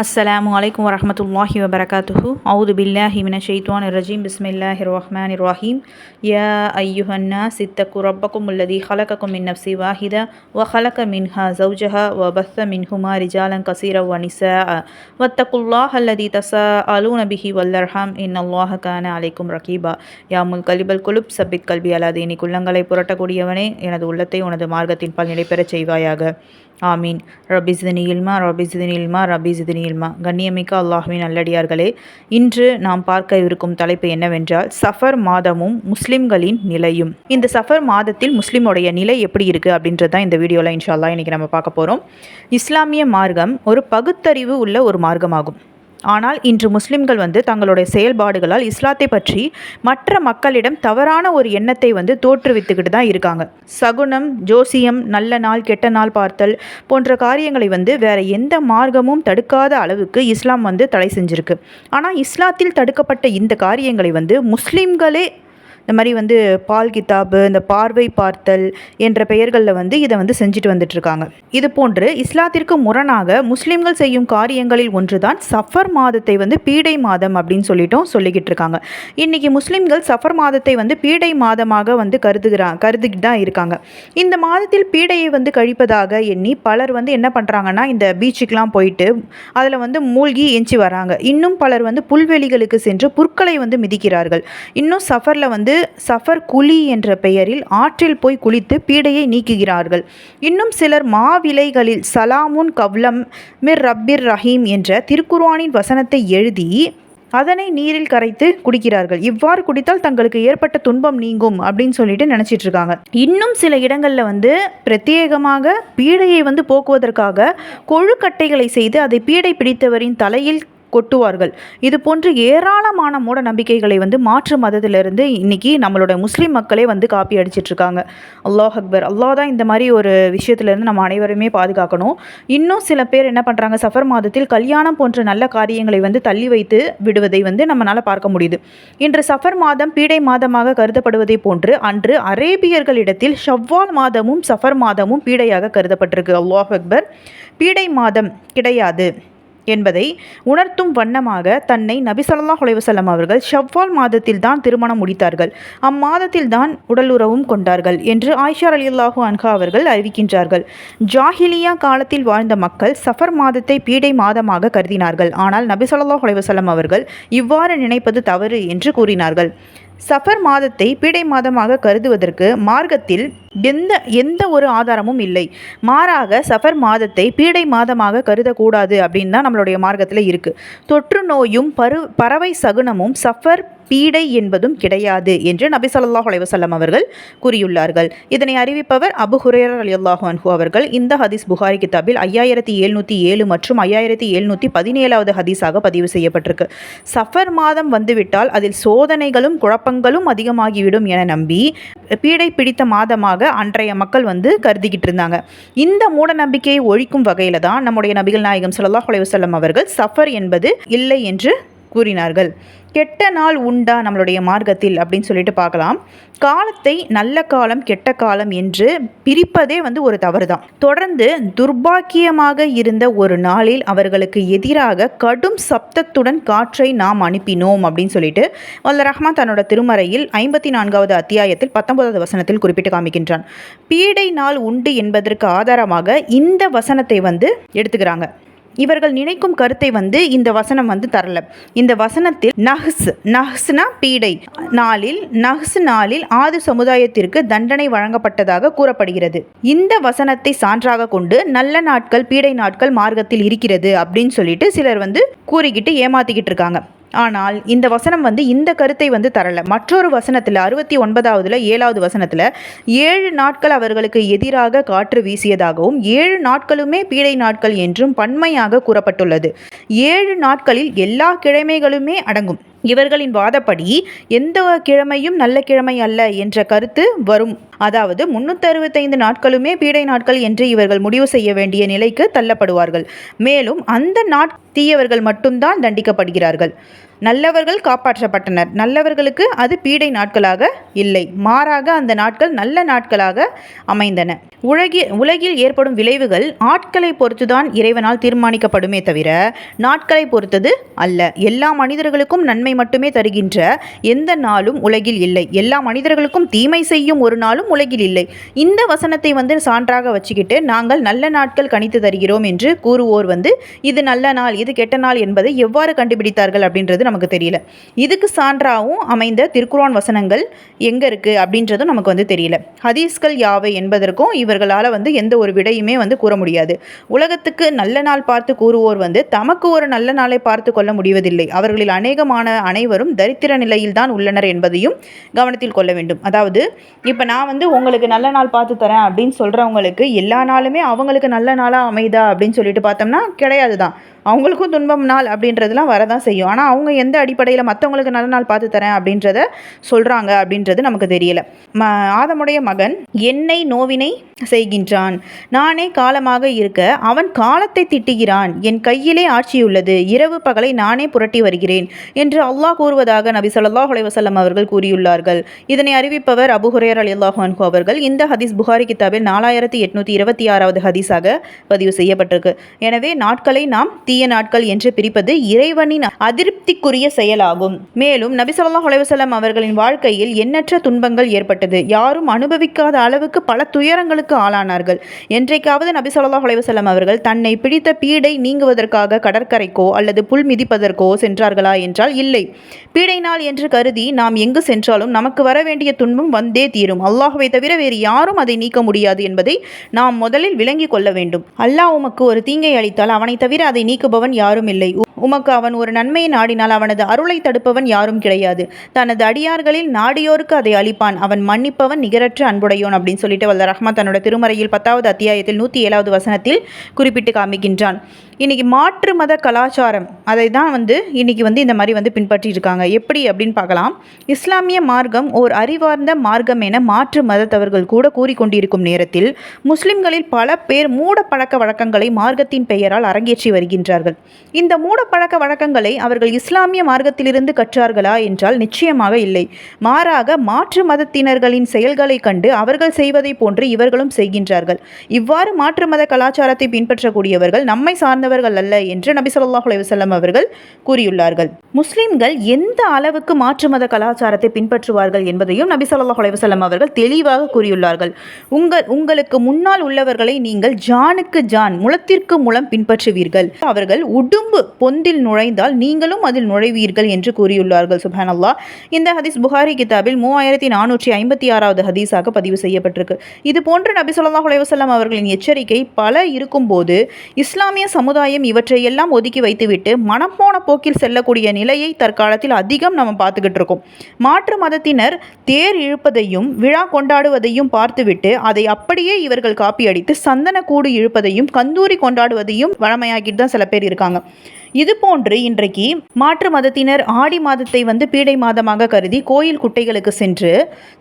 அஸ்லாம் வலைக்கம் வரமத்துல்லாஹி வபரகாத்துஹு. அவுது பில்லாஹி மின ஷெய்த்வான் ரஜீம். பிஸ்மில்லாஹி ரஹ்மான் ரஹீம். யா ஐயுஹன்னா சித்தக்கு ரப்பக்கும் உள்ளதி ஹலக்கக்கும் மின் நப்சி வாஹிதா. வ ஹலக்க மின்ஹா ஜவுஜஹா வ பஸ்ஸ மின்ஹுமா ரிஜாலன் கசீர வ நிசா வத்தக்குல்லாஹ் அல்லதி தசா அலு நபிஹி வல்லர்ஹாம் இன் அல்லாஹ கான அலைக்கும் ரகீபா. யாமுல் கலிபல் குலுப். சபிக் கல்வி அலாது இனி குள்ளங்களை புரட்டக்கூடியவனே. எனது உள்ளத்தை உனது மார்க்கத்தின் பால் நிலைபெறச் செய்வாயாக. ஆமீன். ரபிஸ்தினி இல்மா ரபிஸ்தினி இல்மா ரபிஸ்தினி இல்மா கண்ணியமிக்க அல்லாஹுவின் நல்லடியார்களே இன்று நாம் பார்க்க இருக்கும் தலைப்பு என்னவென்றால் சஃபர் மாதமும் முஸ்லிம்களின் நிலையும். இந்த சஃபர் மாதத்தில் முஸ்லிமுடைய நிலை எப்படி இருக்குது அப்படின்றது தான் இந்த வீடியோவில் இன்ஷா இன்றைக்கி நம்ம பார்க்க போகிறோம் இஸ்லாமிய மார்க்கம் ஒரு பகுத்தறிவு உள்ள ஒரு மார்க்கமாகும். ஆனால் இன்று முஸ்லிம்கள் வந்து தங்களுடைய செயல்பாடுகளால் இஸ்லாத்தை பற்றி மற்ற மக்களிடம் தவறான ஒரு எண்ணத்தை வந்து தோற்றுவித்துக்கிட்டு தான் இருக்காங்க. சகுனம் ஜோசியம் நல்ல நாள் கெட்ட நாள் பார்த்தல் போன்ற காரியங்களை வந்து வேற எந்த மார்க்கமும் தடுக்காத அளவுக்கு இஸ்லாம் வந்து தடை செஞ்சிருக்கு. ஆனால் இஸ்லாத்தில் தடுக்கப்பட்ட இந்த காரியங்களை வந்து முஸ்லிம்களே இந்த மாதிரி வந்து பால் கிதாபு இந்த பார்வை பார்த்தல் என்ற பெயர்களில் வந்து இதை வந்து செஞ்சுட்டு வந்துட்டுருக்காங்க. இது போன்று இஸ்லாத்திற்கு முரணாக முஸ்லீம்கள் செய்யும் காரியங்களில் ஒன்றுதான் சஃபர் மாதத்தை வந்து பீடை மாதம் அப்படின்னு சொல்லிட்டும் சொல்லிக்கிட்டு இருக்காங்க இன்றைக்கி முஸ்லீம்கள் சஃபர் மாதத்தை வந்து பீடை மாதமாக வந்து கருதுகிறா கருதுகிட்டு தான் இருக்காங்க. இந்த மாதத்தில் பீடையை வந்து கழிப்பதாக எண்ணி பலர் வந்து என்ன பண்ணுறாங்கன்னா இந்த பீச்சுக்கெலாம் போயிட்டு அதில் வந்து மூழ்கி எஞ்சி வராங்க. இன்னும் பலர் வந்து புல்வெளிகளுக்கு சென்று புற்களை வந்து மிதிக்கிறார்கள். இன்னும் சஃபரில் வந்து சஃபர் குழி என்ற பெயரில் ஆற்றில் போய் குளித்து பீடையை நீக்குகிறார்கள். இன்னும் சிலர் மாவிலைகளில் சலாமுன் கவ்லம் மிர் ரப்பிர் ரஹீம் என்ற திருக்குர்வானின் வசனத்தை எழுதி அதனை நீரில் கரைத்து குடிக்கிறார்கள். இவ்வாறு குடித்தால் தங்களுக்கு ஏற்பட்ட துன்பம் நீங்கும் அப்படின்னு சொல்லிட்டு நினச்சிட்டு இருக்காங்க. இன்னும் சில இடங்களில் வந்து பிரத்யேகமாக பீடையை வந்து போக்குவதற்காக கொழுக்கட்டைகளை செய்து அதை பீடை பிடித்தவரின் தலையில் கொட்டுவார்கள். இது போன்று ஏராளமான மூட நம்பிக்கைகளை வந்து மாற்று மதத்திலிருந்து இன்னைக்கு நம்மளோட முஸ்லீம் மக்களே வந்து காப்பி அடிச்சிட்ருக்காங்க அல்லாஹ் அக்பர். அல்லாஹ் தான் இந்த மாதிரி ஒரு விஷயத்துலேருந்து நம்ம அனைவருமே பாதுகாக்கணும். இன்னும் சில பேர் என்ன பண்ணுறாங்க சஃபர் மாதத்தில் கல்யாணம் போன்ற நல்ல காரியங்களை வந்து தள்ளி வைத்து விடுவதை வந்து நம்மளால் பார்க்க முடியுது. இன்று சஃபர் மாதம் பீடை மாதமாக கருதப்படுவதை போன்று அன்று அரேபியர்களிடத்தில் ஷவ்வால் மாதமும் சஃபர் மாதமும் பீடையாக கருதப்பட்டிருக்கு. அல்லாஹ் அக்பர். பீடை மாதம் கிடையாது. என்பதை உணர்த்தும் வண்ணமாக தன்னை நபி ஸல்லல்லாஹு அவர்கள் ஷவ்வால் மாதத்தில் தான் திருமணம் முடித்தார்கள். அம்மாதத்தில் தான் உடலுறவும் கொண்டார்கள் என்று ஆயிஷா ரலியல்லாஹு அன்ஹா அவர்கள் அறிவிக்கின்றார்கள். ஜாஹிலியா காலத்தில் வாழ்ந்த மக்கள் சஃபர் மாதத்தை பீடை மாதமாக கருதினார்கள். ஆனால் நபி ஸல்லல்லாஹு அவர்கள் இவ்வாறு நினைப்பது தவறு என்று கூறினார்கள். சஃபர் மாதத்தை பீடை மாதமாக கருதுவதற்கு மார்க்கத்தில் எந்த எந்த ஒரு ஆதாரமும் இல்லை. மாறாக சஃபர் மாதத்தை பீடை மாதமாக கருதக்கூடாது அப்படின்னு தான் நம்மளுடைய மார்க்கத்தில் இருக்குது தொற்று நோயும் பரு பறவை சகுனமும் சஃபர் பீடை என்பதும் கிடையாது என்று நபி சொல்லாஹ் அலைவசல்லம் அவர்கள் கூறியுள்ளார்கள். இதனை அறிவிப்பவர் அபு ஹுரேர் அலி அல்லாஹு அன்ஹு அவர்கள். இந்த ஹதீஸ் புகாரி கிதாபில் ஐயாயிரத்தி எழுநூற்றி ஏழு மற்றும் ஐயாயிரத்தி எழுநூற்றி பதினேழாவது ஹதீஸாக பதிவு செய்யப்பட்டிருக்கு. சஃபர் மாதம் வந்துவிட்டால் அதில் சோதனைகளும் குழப்பங்களும் அதிகமாகிவிடும் என நம்பி பீடை பிடித்த மாதமாக அன்றைய மக்கள் வந்து கருதிக்கிட்டு இருந்தாங்க. இந்த மூட நம்பிக்கையை ஒழிக்கும் வகையில் தான் நம்முடைய நபிகள் நாயகம் சல்லாஹ் அலைவசல்லம் அவர்கள் சஃபர் என்பது இல்லை என்று கூறினார்கள். கெட்ட நாள் உண்டா நம்மளுடைய மார்க்கத்தில் அப்படின்னு சொல்லிட்டு பார்க்கலாம். காலத்தை நல்ல காலம் கெட்ட காலம் என்று பிரிப்பதே வந்து ஒரு தவறு தான் தொடர்ந்து துர்பாக்கியமாக இருந்த ஒரு நாளில் அவர்களுக்கு எதிராக கடும் சப்தத்துடன் காற்றை நாம் அனுப்பினோம் அப்படின்னு சொல்லிட்டு வல்ல ரஹ்மான் தன்னோட திருமறையில் ஐம்பத்தி நான்காவது அத்தியாயத்தில் பத்தொன்பதாவது வசனத்தில் குறிப்பிட்டு காமிக்கின்றான். பீடை நாள் உண்டு என்பதற்கு ஆதாரமாக இந்த வசனத்தை வந்து எடுத்துக்கிறாங்க. இவர்கள் நினைக்கும் கருத்தை வந்து இந்த வசனம் வந்து தரல. இந்த வசனத்தில் நஹ்ஸ் நஹ்ஸ்னா பீடை. நாளில் நஹ்ஸ் நாளில் ஆது சமுதாயத்திற்கு தண்டனை வழங்கப்பட்டதாக கூறப்படுகிறது. இந்த வசனத்தை சான்றாக கொண்டு நல்ல நாட்கள் பீடை நாட்கள் மார்க்கத்தில் இருக்கிறது அப்படின்னு சொல்லிட்டு சிலர் வந்து கூறிக்கிட்டு ஏமாத்திக்கிட்டு இருக்காங்க. ஆனால் இந்த வசனம் வந்து இந்த கருத்தை வந்து தரலை. மற்றொரு வசனத்தில் அறுபத்தி ஒன்பதாவதுல ஏழாவது வசனத்தில் ஏழு நாட்கள் அவர்களுக்கு எதிராக காற்று வீசியதாகவும் ஏழு நாட்களுமே பீடை நாட்கள் என்றும் பன்மையாக கூறப்பட்டுள்ளது. ஏழு நாட்களில் எல்லா கிழமைகளுமே அடங்கும். இவர்களின் வாதப்படி எந்த கிழமையும் நல்ல கிழமை அல்ல என்ற கருத்து வரும். அதாவது முன்னூற்றி அறுபத்தைந்து நாட்களுமே பீடை நாட்கள் என்று இவர்கள் முடிவு செய்ய வேண்டிய நிலைக்கு தள்ளப்படுவார்கள். மேலும் அந்த நாட் தீயவர்கள் மட்டும்தான் தண்டிக்கப்படுகிறார்கள். நல்லவர்கள் காப்பாற்றப்பட்டனர். நல்லவர்களுக்கு அது பீடை நாட்களாக இல்லை. மாறாக அந்த நாட்கள் நல்ல நாட்களாக அமைந்தன. உலகில் உலகில் ஏற்படும் விளைவுகள் ஆட்களை பொறுத்துதான் இறைவனால் தீர்மானிக்கப்படுமே தவிர நாட்களை பொறுத்தது அல்ல. எல்லா மனிதர்களுக்கும் நன்மை மட்டுமே தருகின்ற எந்த நாளும் உலகில் இல்லை. எல்லா மனிதர்களுக்கும் தீமை செய்யும் ஒரு நாளும் உலகில் இல்லை. இந்த வசனத்தை வந்து சான்றாக வச்சுக்கிட்டு நாங்கள் நல்ல நாட்கள் கணித்து தருகிறோம் என்று கூறுவோர் வந்து இது நல்ல நாள் இது கெட்ட நாள் என்பதை எவ்வாறு கண்டுபிடித்தார்கள் அப்படின்றது நமக்கு தெரியல. இதுக்கு சான்றாகவும் அமைந்த திருக்குரான் வசனங்கள் எங்கே இருக்குது அப்படின்றதும் நமக்கு வந்து தெரியல. ஹதீஸ்கள் யாவை என்பதற்கும் இவர்களால் வந்து எந்த ஒரு விடையுமே வந்து கூற முடியாது. உலகத்துக்கு நல்ல நாள் பார்த்து கூறுவோர் வந்து தமக்கு ஒரு நல்ல நாளை பார்த்து கொள்ள முடிவதில்லை. அவர்களில் அநேகமான அனைவரும் தரித்திர நிலையில்தான் உள்ளனர் என்பதையும் கவனத்தில் கொள்ள வேண்டும். அதாவது இப்போ நான் வந்து உங்களுக்கு நல்ல நாள் பார்த்து தரேன் அப்படின்னு சொல்கிறவங்களுக்கு எல்லா நாளுமே அவங்களுக்கு நல்ல நாளாக அமைதா அப்படின்னு சொல்லிட்டு பார்த்தோம்னா கிடையாது தான் அவங்களுக்கும் துன்பம் நாள் அப்படின்றதுலாம் வரதான் செய்யும். ஆனால் அவங்க எந்த அடிப்படையில் மற்றவங்களுக்கு நல்ல நாள் பார்த்து தரேன் அப்படின்றத சொல்கிறாங்க அப்படின்றது நமக்கு தெரியல. ம ஆதமுடைய மகன் என்னை நோவினை செய்கின்றான். நானே காலமாக இருக்க அவன் காலத்தை திட்டுகிறான். என் கையிலே ஆட்சியுள்ளது இரவு பகலை நானே புரட்டி வருகிறேன் என்று அல்லாஹ் கூறுவதாக நபி ஸல்லல்லாஹு அலைஹி அவர்கள் கூறியுள்ளார்கள். இதனை அறிவிப்பவர் அபு அலி அன்ஹு அவர்கள். இந்த ஹதீஸ் புகாரி கித்தாபில் நாலாயிரத்தி எட்நூற்றி இருபத்தி ஆறாவது ஹதீஸாக பதிவு செய்யப்பட்டிருக்கு. எனவே நாட்களை நாம் தீ தீய நாட்கள் என்று பிரிப்பது இறைவனின் அதிருப்திக்குரிய செயலாகும். மேலும் நபி ஸல்லல்லாஹு அவர்களின் வாழ்க்கையில் எண்ணற்ற துன்பங்கள் ஏற்பட்டது. யாரும் அனுபவிக்காத அளவுக்கு பல துயரங்களுக்கு ஆளானார்கள். என்றைக்காவது நபி ஸல்லல்லாஹு அவர்கள் தன்னை பிடித்த பீடை நீங்குவதற்காக கடற்கரைக்கோ அல்லது புல் மிதிப்பதற்கோ சென்றார்களா என்றால் இல்லை. பீடை நாள் என்று கருதி நாம் எங்கு சென்றாலும் நமக்கு வர வேண்டிய துன்பம் வந்தே தீரும். அல்லாஹுவை தவிர வேறு யாரும் அதை நீக்க முடியாது என்பதை நாம் முதலில் விளங்கிக் கொள்ள வேண்டும். அல்லாஹ் உமக்கு ஒரு தீங்கை அளித்தால் அவனை தவிர அதை நீக்க நீக்குபவன் யாரும் இல்லை உமக்கு அவன் ஒரு நன்மையை நாடினால் அவனது அருளை தடுப்பவன் யாரும் கிடையாது. தனது அடியார்களில் நாடியோருக்கு அதை அளிப்பான். அவன் மன்னிப்பவன் நிகரற்ற அன்புடையோன் அப்படின்னு சொல்லிட்டு வல்ல ரஹ்மான் தன்னோட திருமறையில் பத்தாவது அத்தியாயத்தில் நூற்றி ஏழாவது வசனத்தில் குறிப்பிட்டு காமிக்கின்றான். இன்னைக்கு மாற்று மத கலாச்சாரம் அதை தான் வந்து இன்னைக்கு வந்து இந்த மாதிரி வந்து பின்பற்றி இருக்காங்க எப்படி அப்படின்னு பார்க்கலாம். இஸ்லாமிய மார்க்கம் ஓர் அறிவார்ந்த மார்க்கம் என மாற்று மதத்தவர்கள் கூட கூறிக்கொண்டிருக்கும் நேரத்தில் முஸ்லிம்களில் பல பேர் மூட பழக்க வழக்கங்களை மார்க்கத்தின் பெயரால் அரங்கேற்றி வருகின்றார்கள். இந்த மூட பழக்க வழக்கங்களை அவர்கள் இஸ்லாமிய மார்க்கத்திலிருந்து கற்றார்களா என்றால் நிச்சயமாக இல்லை. மாறாக மாற்று மதத்தினர்களின் செயல்களை கண்டு அவர்கள் செய்வதை போன்று இவர்களும் செய்கின்றார்கள். இவ்வாறு மாற்று மத கலாச்சாரத்தை பின்பற்றக்கூடியவர்கள் நம்மை சார்ந்தவர்கள் அல்ல என்று நபி சொல்லாஹ் அலைஹி அவர்கள் கூறியுள்ளார்கள். முஸ்லிம்கள் எந்த அளவுக்கு மாற்று மத கலாச்சாரத்தை பின்பற்றுவார்கள் என்பதையும் நபி சொல்லாஹ் அலைஹி அவர்கள் தெளிவாக கூறியுள்ளார்கள். உங்கள் உங்களுக்கு முன்னால் உள்ளவர்களை நீங்கள் ஜானுக்கு ஜான் முளத்திற்கு முளம் பின்பற்றுவீர்கள். அவர்கள் உடும்பு பொந்தில் நுழைந்தால் நீங்களும் அதில் நுழைவீர்கள் என்று கூறியுள்ளார்கள். சுப்ஹானல்லாஹ். இந்த ஹதீஸ் புகாரி கிதாபில் மூவாயிரத்தி நானூற்றி ஐம்பத்தி ஆறாவது ஹதீஸாக பதிவு செய்யப்பட்டிருக்கு. இது போன்ற நபி ஸல்லல்லாஹு அலைஹி அவர்களின் எச்சரிக்கை பல இருக்கும்போது இஸ்லாமிய சமுதாயம் இவற்றையெல்லாம் ஒதுக்கி வைத்துவிட்டு மனம் போன போக்கில் செல்லக்கூடிய நிலையை தற்காலத்தில் அதிகம் நம்ம பார்த்துக்கிட்டு இருக்கோம். மாற்று மதத்தினர் தேர் இழுப்பதையும் விழா கொண்டாடுவதையும் பார்த்துவிட்டு அதை அப்படியே இவர்கள் காப்பி அடித்து சந்தன கூடு இழுப்பதையும் கந்தூரி கொண்டாடுவதையும் வழமையாக்கிட்டு தான் சில பேர் இருக்காங்க. இது போன்று இன்றைக்கு மாற்று மதத்தினர் ஆடி மாதத்தை வந்து பீடை மாதமாக கருதி கோயில் குட்டைகளுக்கு சென்று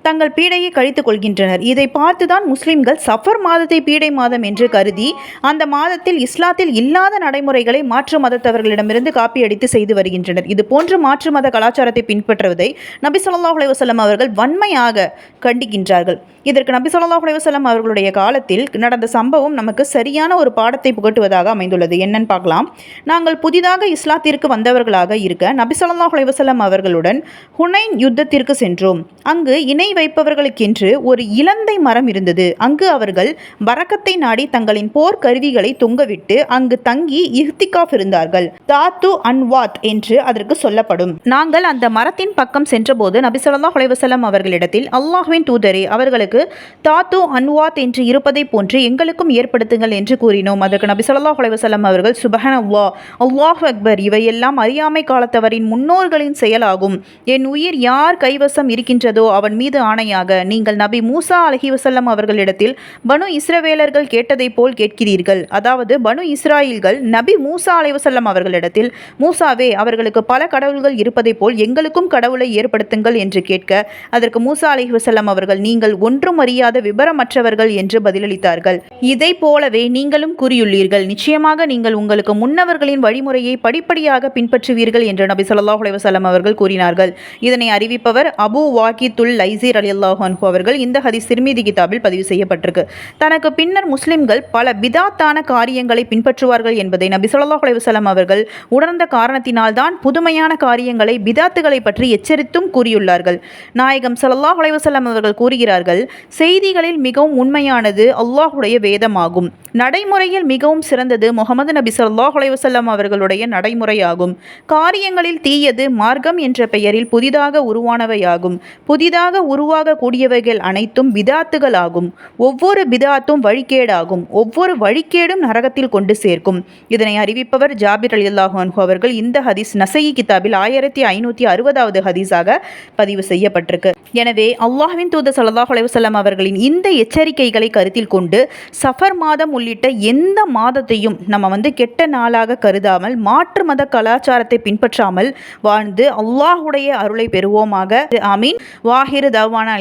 தங்கள் பீடையை கழித்துக் கொள்கின்றனர். இதை பார்த்துதான் முஸ்லிம்கள் சஃபர் மாதத்தை பீடை மாதம் என்று கருதி அந்த மாதத்தில் இஸ்லாத்தில் இல்லாத நடைமுறைகளை மாற்று மதத்தவர்களிடமிருந்து காப்பியடித்து செய்து வருகின்றனர். இது போன்ற மாற்று மத கலாச்சாரத்தை பின்பற்றுவதை நபி ஸல்லல்லாஹு அலைஹி அவர்கள் வன்மையாக கண்டிக்கின்றார்கள். இதற்கு நபி ஸல்லல்லாஹு அலைஹி அவர்களுடைய காலத்தில் நடந்த சம்பவம் நமக்கு சரியான ஒரு பாடத்தை புகட்டுவதாக அமைந்துள்ளது. என்னன்னு பார்க்கலாம். நாங்கள் புதிய புதிதாக இஸ்லாத்திற்கு வந்தவர்களாக இருக்க நபிசல்லாஹ் ஸல்லல்லாஹு அவர்களுடன் ஹுனைன் யுத்தத்திற்கு சென்றோம். அங்கு இணை வைப்பவர்களுக்கென்று ஒரு இலந்தை மரம் இருந்தது. அங்கு அவர்கள் பரக்கத்தை நாடி தங்களின் போர் கருவிகளை தொங்கவிட்டு அங்கு தங்கி இஹ்திகாஃப் இருந்தார்கள். தாத்து அன்வாத் என்று அதற்கு சொல்லப்படும். நாங்கள் அந்த மரத்தின் பக்கம் சென்றபோது நபிசல்லாஹ் ஸல்லல்லாஹு அவர்களிடத்தில் அல்லாஹுவின் தூதரே அவர்களுக்கு தாத்து அன்வாத் என்று இருப்பதை போன்று எங்களுக்கும் ஏற்படுத்துங்கள் என்று கூறினோம். அதற்கு நபிசல்லாஹ் ஸல்லல்லாஹு அவர்கள் சுபஹன் அல்லா அல்லா அல்லாஹ் அக்பர். இவையெல்லாம் அறியாமை காலத்தவரின் முன்னோர்களின் செயலாகும். என் உயிர் யார் கைவசம் இருக்கின்றதோ அவன் மீது ஆணையாக. நீங்கள் நபி மூசா அலஹி வசல்லம் அவர்களிடத்தில் பனு இஸ்ரவேலர்கள் கேட்டதைப் போல் கேட்கிறீர்கள். அதாவது பனு இஸ்ராயில்கள் நபி மூசா அலைவசல்லம் அவர்களிடத்தில் மூசாவே அவர்களுக்கு பல கடவுள்கள் இருப்பதைப் போல் எங்களுக்கும் கடவுளை ஏற்படுத்துங்கள் என்று கேட்க அதற்கு மூசா அலஹி வசல்லம் அவர்கள் நீங்கள் ஒன்றும் அறியாத விபரமற்றவர்கள் என்று பதிலளித்தார்கள். இதை போலவே நீங்களும் கூறியுள்ளீர்கள். நிச்சயமாக நீங்கள் உங்களுக்கு முன்னவர்களின் வழிமுறை முறையை படிப்படியாக பின்பற்றுவீர்கள் என்று நபி சொல்லாஹ் அலைவசல்லம் அவர்கள் கூறினார்கள். இதனை அறிவிப்பவர் அபு வாக்கித்துல் லைசீர் அலி அல்லாஹான்ஹு அவர்கள். இந்த ஹதீஸ் சிறுமிதி கிதாபில் பதிவு செய்யப்பட்டிருக்கு. தனக்கு பின்னர் முஸ்லிம்கள் பல பிதாத்தான காரியங்களை பின்பற்றுவார்கள் என்பதை நபி சொல்லாஹ் அலைவசல்லம் அவர்கள் உணர்ந்த காரணத்தினால்தான் புதுமையான காரியங்களை பிதாத்துகளை பற்றி எச்சரித்தும் கூறியுள்ளார்கள். நாயகம் சல்லாஹ் அலைவசல்லம் அவர்கள் கூறுகிறார்கள் செய்திகளில் மிகவும் உண்மையானது அல்லாஹுடைய வேதமாகும். நடைமுறையில் மிகவும் சிறந்தது முகமது நபி சல்லாஹ் அலைவசல்லம் அவர்களுடைய அவர்களுடைய நடைமுறையாகும். காரியங்களில் தீயது மார்க்கம் என்ற பெயரில் புதிதாக உருவானவையாகும். புதிதாக உருவாகக்கூடியவைகள் அனைத்தும் பிதாத்துகள் ஆகும் ஒவ்வொரு பிதாத்தும் வழிகேடாகும். ஒவ்வொரு வழிகேடும் நரகத்தில் கொண்டு சேர்க்கும். இதனை அறிவிப்பவர் ஜாபிர் அலி அல்லாஹன்ஹோ அவர்கள். இந்த ஹதீஸ் நசையி கிதாபில் ஆயிரத்தி ஐநூற்றி அறுபதாவது ஹதீஸாக பதிவு செய்யப்பட்டிருக்கு. எனவே அல்லாஹின் தூத ஸல்லல்லாஹு அலைவசல்லாம் அவர்களின் இந்த எச்சரிக்கைகளை கருத்தில் கொண்டு சஃபர் மாதம் உள்ளிட்ட எந்த மாதத்தையும் நம்ம வந்து கெட்ட நாளாக கருதாமல் மாற்று மத கலாச்சாரத்தை பின்பற்றாமல் வாழ்ந்து அல்லாஹுடைய அருளை பெறுவோமாக. ஆமீன். வாஹிரு தவானா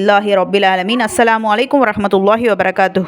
இல்லாஹி ரபில் ஆலமீன். அஸ்லாம் வலைக்கம் வரமத்துல்லாஹி வபரகாத்து